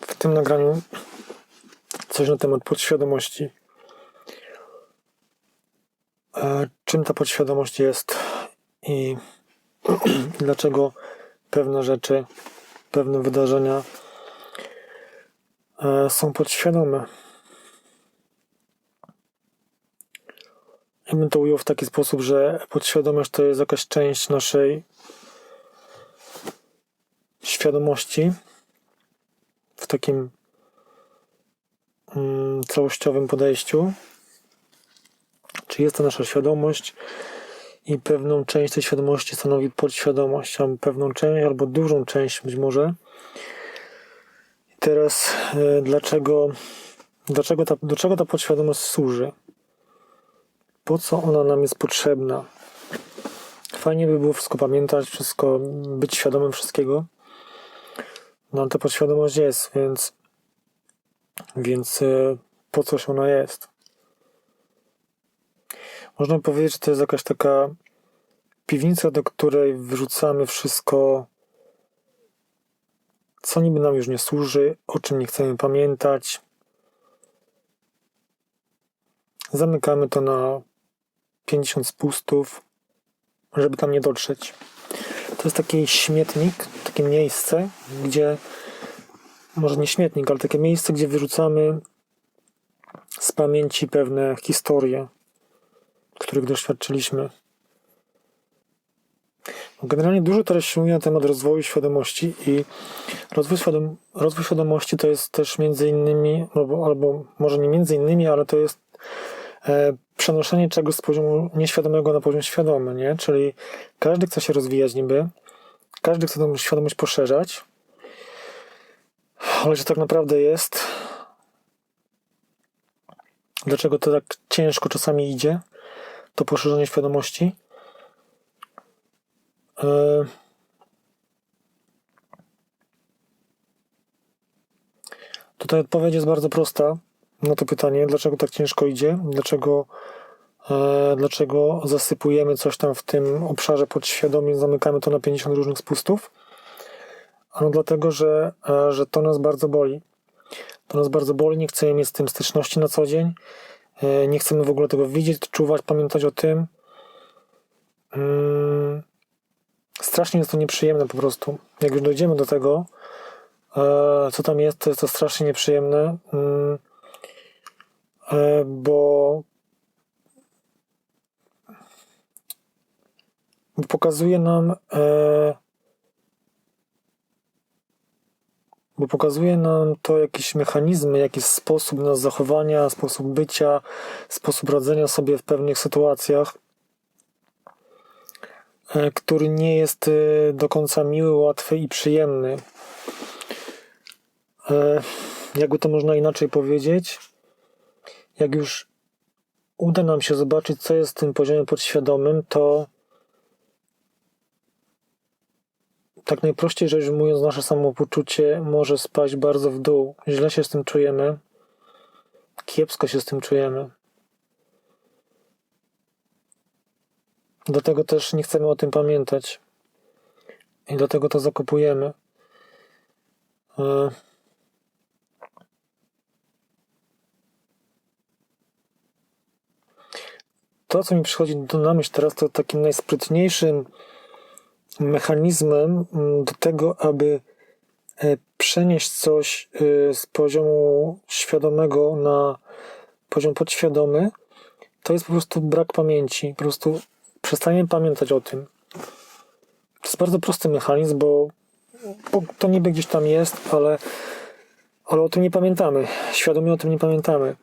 w tym nagraniu coś na temat podświadomości. Czym ta podświadomość jest i dlaczego pewne rzeczy, pewne wydarzenia e, są podświadome. Ja bym to ujął w taki sposób, że podświadomość to jest jakaś część naszej świadomości takim mm, całościowym podejściu. Czy jest to nasza świadomość i pewną część tej świadomości stanowi podświadomość, a pewną część albo dużą część być może. I teraz e, dlaczego, dlaczego ta, do czego ta podświadomość służy? Po co ona nam jest potrzebna? Fajnie by było wszystko pamiętać, wszystko, być świadomym wszystkiego. No ta podświadomość jest, więc więc e, po coś ona jest? Można powiedzieć, że to jest jakaś taka piwnica, do której wrzucamy wszystko, co niby nam już nie służy, o czym nie chcemy pamiętać. Zamykamy to na 50 spustów, żeby tam nie dotrzeć. To jest taki śmietnik, takie miejsce, gdzie może nie śmietnik, ale takie miejsce, gdzie wyrzucamy z pamięci pewne historie, których doświadczyliśmy. Generalnie dużo teraz się mówi na temat rozwoju świadomości i rozwój, świadom, rozwój świadomości to jest też między innymi, albo, albo może nie między innymi, ale to jest e, przenoszenie czegoś z poziomu nieświadomego na poziom świadomy, nie? Czyli każdy chce się rozwijać niby, każdy chce tą świadomość poszerzać, ale że tak naprawdę jest, dlaczego to tak ciężko czasami idzie, to poszerzenie świadomości. E, tutaj odpowiedź jest bardzo prosta na to pytanie, dlaczego tak ciężko idzie, dlaczego, dlaczego zasypujemy coś tam w tym obszarze podświadomie, zamykamy to na 50 różnych spustów. Ano dlatego, że, e, że to nas bardzo boli. To nas bardzo boli, nie chcemy mieć z tym styczności na co dzień. E, nie chcemy w ogóle tego widzieć, czuwać, pamiętać o tym. Mm, strasznie jest to nieprzyjemne po prostu. Jak już dojdziemy do tego, e, co tam jest, to jest to strasznie nieprzyjemne, mm, bo pokazuje nam bo pokazuje nam to jakieś mechanizmy, jakiś sposób na zachowania, sposób bycia, sposób radzenia sobie w pewnych sytuacjach, e, który nie jest e, do końca miły, łatwy i przyjemny. E, jakby to można inaczej powiedzieć? Jak już uda nam się zobaczyć, co jest w tym poziomie podświadomym, to tak najprościej rzecz ujmując, nasze samopoczucie może spaść bardzo w dół. Źle się z tym czujemy, kiepsko się z tym czujemy. Dlatego też nie chcemy o tym pamiętać. I dlatego to zakupujemy. E, to, co mi przychodzi do na myśl teraz, to takim najsprytniejszym mechanizmem mm, do tego, aby e, przenieść coś e, z poziomu świadomego na poziom podświadomy, to jest po prostu brak pamięci. Po prostu przestaniemy pamiętać o tym. To jest bardzo prosty mechanizm, bo, bo to niby gdzieś tam jest, ale, ale o tym nie pamiętamy. Świadomie o tym nie pamiętamy.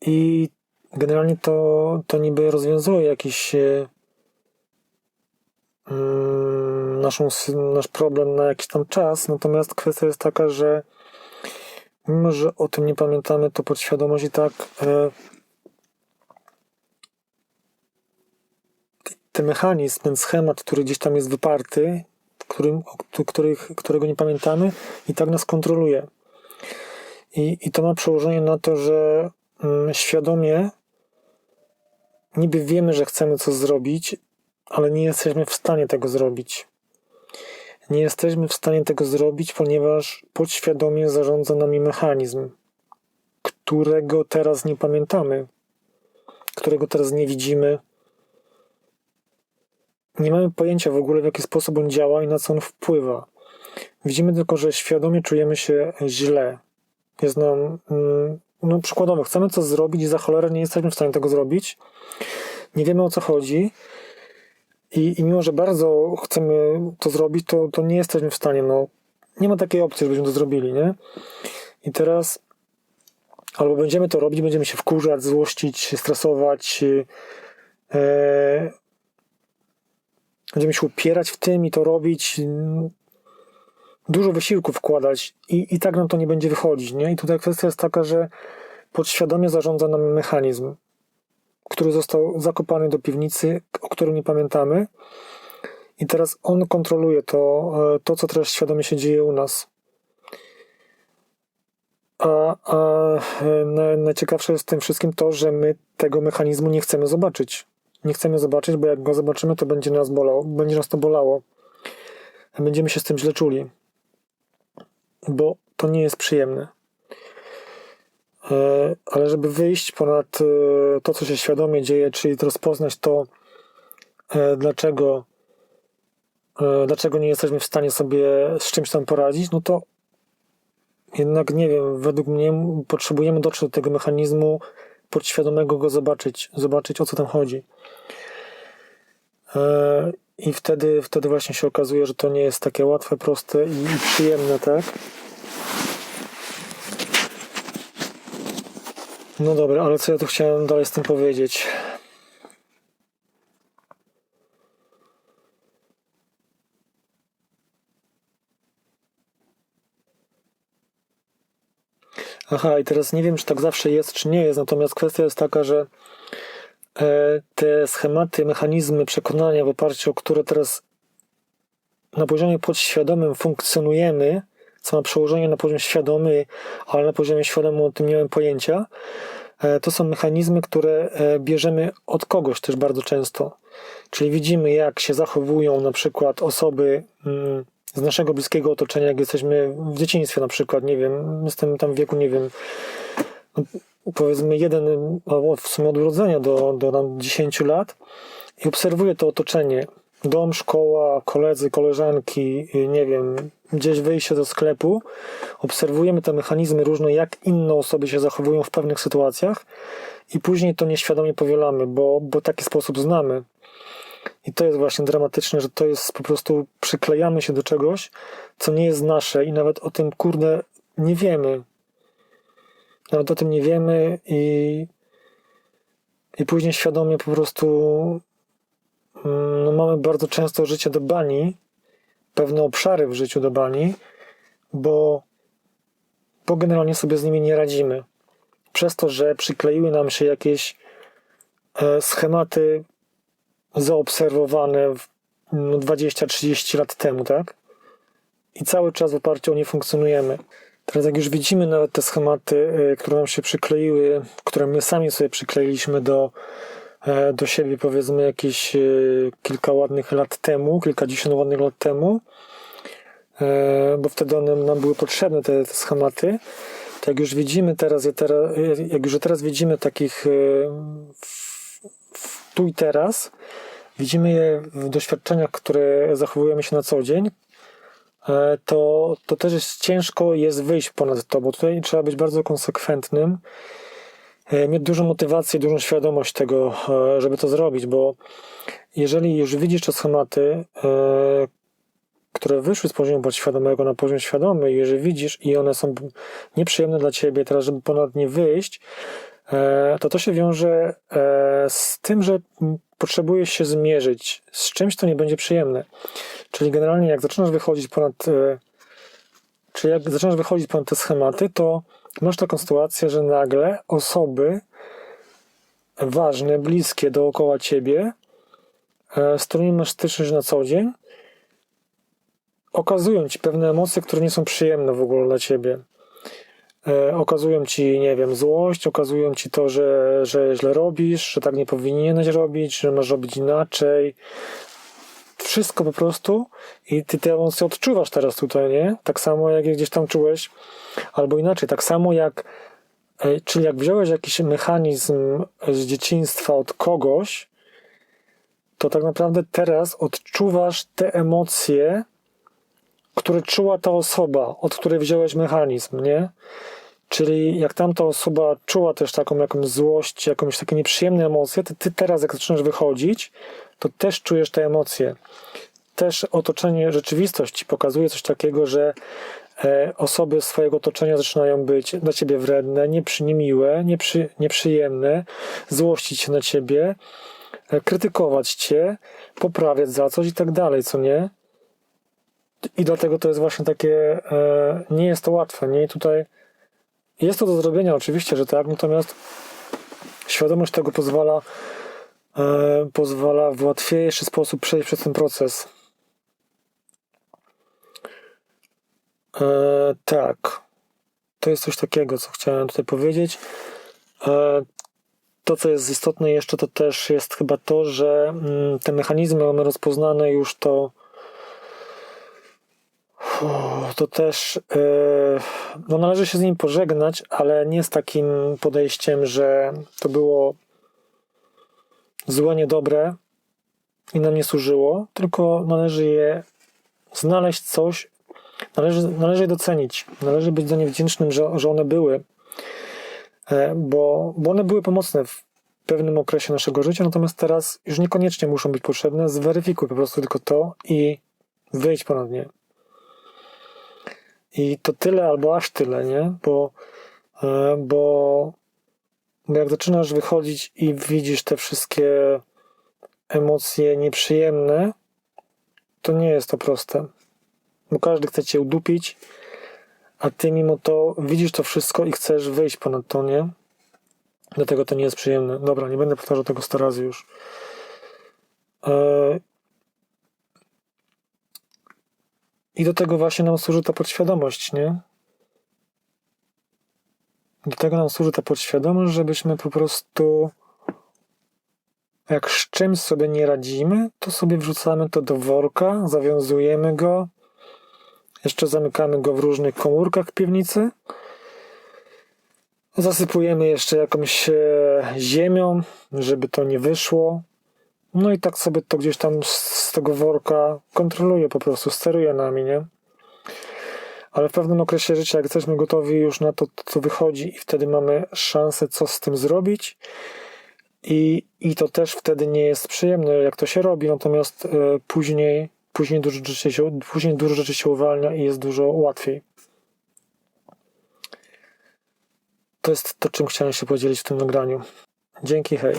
I generalnie to, to niby rozwiązuje jakiś e, naszą, nasz problem na jakiś tam czas, natomiast kwestia jest taka, że mimo, że o tym nie pamiętamy, to podświadomość i tak e, ten mechanizm, ten schemat, który gdzieś tam jest wyparty, którym, którego nie pamiętamy, i tak nas kontroluje. I, I to ma przełożenie na to, że mm, świadomie niby wiemy, że chcemy coś zrobić, ale nie jesteśmy w stanie tego zrobić. Nie jesteśmy w stanie tego zrobić, ponieważ podświadomie zarządza nami mechanizm, którego teraz nie pamiętamy, którego teraz nie widzimy. Nie mamy pojęcia w ogóle, w jaki sposób on działa i na co on wpływa. Widzimy tylko, że świadomie czujemy się źle. Jest nam, mm, no przykładowo, chcemy coś zrobić i za cholerę nie jesteśmy w stanie tego zrobić. Nie wiemy o co chodzi. I, I mimo, że bardzo chcemy to zrobić, to, to nie jesteśmy w stanie. No, nie ma takiej opcji, żebyśmy to zrobili, nie? I teraz albo będziemy to robić, będziemy się wkurzać, złościć, stresować, e, będziemy się upierać w tym i to robić, dużo wysiłku wkładać i, i tak nam to nie będzie wychodzić, nie? I tutaj kwestia jest taka, że podświadomie zarządza nam mechanizm, który został zakopany do piwnicy, o którym nie pamiętamy i teraz on kontroluje to, e, to co teraz świadomie się dzieje u nas. A, a e, najciekawsze jest w tym wszystkim to, że my tego mechanizmu nie chcemy zobaczyć. Nie chcemy zobaczyć, bo jak go zobaczymy, to będzie nas bolało, będzie nas to bolało. Będziemy się z tym źle czuli. Bo to nie jest przyjemne. E, ale żeby wyjść ponad e, to, co się świadomie dzieje, czyli rozpoznać to, dlaczego, dlaczego nie jesteśmy w stanie sobie z czymś tam poradzić, no to jednak nie wiem, według mnie potrzebujemy dotrzeć do tego mechanizmu podświadomego go zobaczyć, zobaczyć o co tam chodzi. E, I wtedy, wtedy właśnie się okazuje, że to nie jest takie łatwe, proste i przyjemne, tak? No dobra, ale co ja tu chciałem dalej z tym powiedzieć? Aha, i teraz nie wiem, czy tak zawsze jest, czy nie jest, natomiast kwestia jest taka, że e, te schematy, mechanizmy przekonania, w oparciu o które teraz na poziomie podświadomym funkcjonujemy, co ma przełożenie na poziom świadomy, ale na poziomie świadomym o tym nie mam pojęcia, e, to są mechanizmy, które e, bierzemy od kogoś też bardzo często. Czyli widzimy, jak się zachowują na przykład osoby mm, z naszego bliskiego otoczenia, jak jesteśmy w dzieciństwie na przykład, nie wiem, jestem tam w wieku, nie wiem, powiedzmy jeden, w sumie od urodzenia do, do tam 10 lat i obserwuję to otoczenie. Dom, szkoła, koledzy, koleżanki, nie wiem, gdzieś wyjście do sklepu. Obserwujemy te mechanizmy różne, jak inne osoby się zachowują w pewnych sytuacjach i później to nieświadomie powielamy, bo, bo taki sposób znamy. I to jest właśnie dramatyczne, że to jest po prostu przyklejamy się do czegoś, co nie jest nasze i nawet o tym, kurde, nie wiemy. Nawet o tym nie wiemy i, i później świadomie po prostu mm, no, mamy bardzo często życie do bani, pewne obszary w życiu do bani, bo, bo generalnie sobie z nimi nie radzimy. Przez to, że przykleiły nam się jakieś e, schematy zaobserwowane no 20-30 lat temu, tak? I cały czas w oparciu o nie funkcjonujemy. Teraz jak już widzimy nawet te schematy, y, które nam się przykleiły, które my sami sobie przykleiliśmy do, e, do siebie powiedzmy jakieś y, kilka ładnych lat temu, kilkadziesiąt ładnych lat temu, e, bo wtedy one nam były potrzebne, te, te schematy, to jak już widzimy teraz, jak już teraz widzimy takich tu i teraz, widzimy je w doświadczeniach, które zachowujemy się na co dzień, e, to, to też jest ciężko jest wyjść ponad to, bo tutaj trzeba być bardzo konsekwentnym, e, mieć dużą motywację, dużą świadomość tego, e, żeby to zrobić, bo jeżeli już widzisz te schematy, które wyszły z poziomu podświadomego na poziom świadomy, jeżeli widzisz i one są nieprzyjemne dla ciebie, teraz żeby ponad nie wyjść, to to się wiąże z tym, że potrzebujesz się zmierzyć z czymś, co nie będzie przyjemne. Czyli generalnie jak zaczynasz wychodzić ponad e, czy jak zaczynasz wychodzić ponad te schematy, to masz taką sytuację, że nagle osoby ważne, bliskie dookoła ciebie, e, z którymi masz styczność na co dzień, okazują ci pewne emocje, które nie są przyjemne w ogóle dla ciebie. E, okazują ci, nie wiem, złość, okazują ci to, że, że źle robisz, że tak nie powinieneś robić, że masz robić inaczej. Wszystko po prostu i ty te emocje odczuwasz teraz tutaj, nie? Tak samo jak je gdzieś tam czułeś, albo inaczej, tak samo jak, e, czyli jak wziąłeś jakiś mechanizm z dzieciństwa od kogoś, to tak naprawdę teraz odczuwasz te emocje, które czuła ta osoba, od której wziąłeś mechanizm, nie? Czyli jak tamta osoba czuła też taką jakąś złość, jakąś takie nieprzyjemne emocje, to ty teraz jak zaczynasz wychodzić, to też czujesz te emocje. Też otoczenie, rzeczywistość pokazuje coś takiego, że e, osoby swojego otoczenia zaczynają być dla ciebie wredne, niemiłe, nieprzy, nieprzyjemne, złościć się na ciebie, e, krytykować cię, poprawiać za coś i tak dalej, co nie? I dlatego to jest właśnie takie, e, nie jest to łatwe, nie? I tutaj jest to do zrobienia, oczywiście, że tak, natomiast świadomość tego pozwala, pozwala w łatwiejszy sposób przejść przez ten proces. E, tak, to jest coś takiego, co chciałem tutaj powiedzieć. E, to, co jest istotne jeszcze, to też jest chyba to, że mm, te mechanizmy mamy rozpoznane już to to też e, no należy się z nim pożegnać, ale nie z takim podejściem, że to było złe, niedobre i nam nie służyło, tylko należy je znaleźć coś, należy, należy je docenić, należy być za nie wdzięcznym, że, że one były, E, bo, bo one były pomocne w pewnym okresie naszego życia, natomiast teraz już niekoniecznie muszą być potrzebne. Zweryfikuj po prostu tylko to i wyjdź ponad nie. I to tyle albo aż tyle, nie? Bo, e, bo, bo jak zaczynasz wychodzić i widzisz te wszystkie emocje nieprzyjemne, to nie jest to proste. Bo każdy chce cię udupić, a ty mimo to widzisz to wszystko i chcesz wyjść ponad to, nie? Dlatego to nie jest przyjemne. Dobra, nie będę powtarzał tego 100 razy już. E, I do tego właśnie nam służy ta podświadomość, nie? Do tego nam służy ta podświadomość, żebyśmy po prostu jak z czymś sobie nie radzimy, to sobie wrzucamy to do worka, zawiązujemy go, jeszcze zamykamy go w różnych komórkach piwnicy, zasypujemy jeszcze jakąś e, ziemią, żeby to nie wyszło, no i tak sobie to gdzieś tam z tego worka kontroluje po prostu, steruje nami, nie? Ale w pewnym okresie życia, jak jesteśmy gotowi już na to, co wychodzi i wtedy mamy szansę, co z tym zrobić i, i to też wtedy nie jest przyjemne, jak to się robi, natomiast e, później, później, dużo rzeczy się, później dużo rzeczy się uwalnia i jest dużo łatwiej. To jest to, czym chciałem się podzielić w tym nagraniu. Dzięki, hej.